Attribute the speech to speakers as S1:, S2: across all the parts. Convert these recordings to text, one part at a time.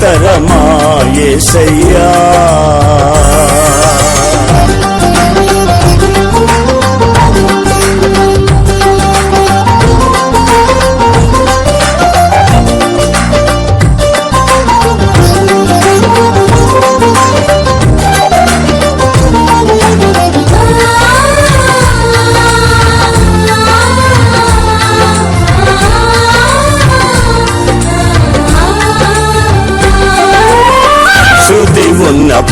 S1: తరమాయేసయ్యా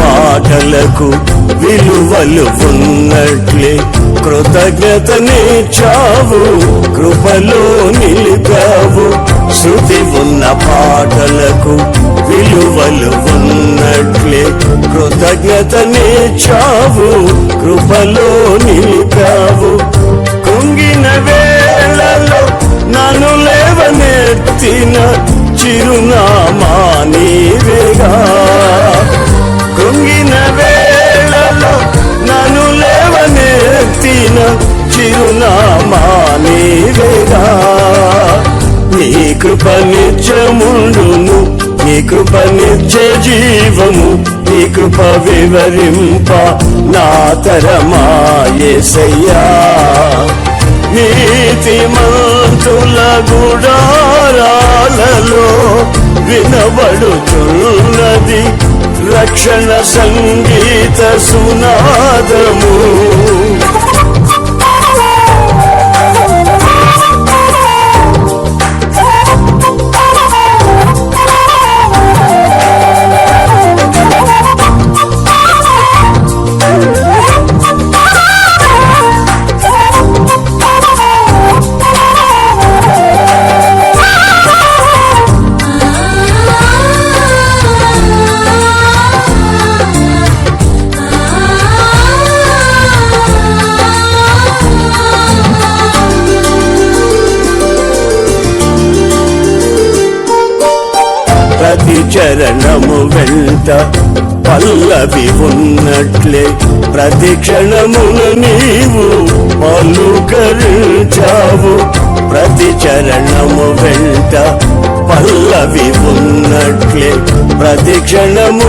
S1: పాటలకు విలువలు ఉన్నట్లే. కృతజ్ఞతనే చావు కృపలో నిలిపావు. శృతి ఉన్న పాటలకు విలువలు ఉన్నట్లే. కృతజ్ఞతనే చావు కృపలో నిలిపావు. కుంగిన వేళలో నన్ను లేవనెత్తిన చిరునామా కృప నిత్యముండును నీ కృప నిత్య జీవము నీ కృప వివరింప నా తరమాయసయ్యా నీతి మంతుల గుడారాలలో వినబడుతున్నది రక్షణ సంగీత సునాదము. చరణము వెంట పల్లవి ఉన్నట్లే. ప్రతి క్షణమును నీవు పలుకరించావు ప్రతి చరణము వెంట పల్లవి ఉన్నట్లే. ప్రతి క్షణము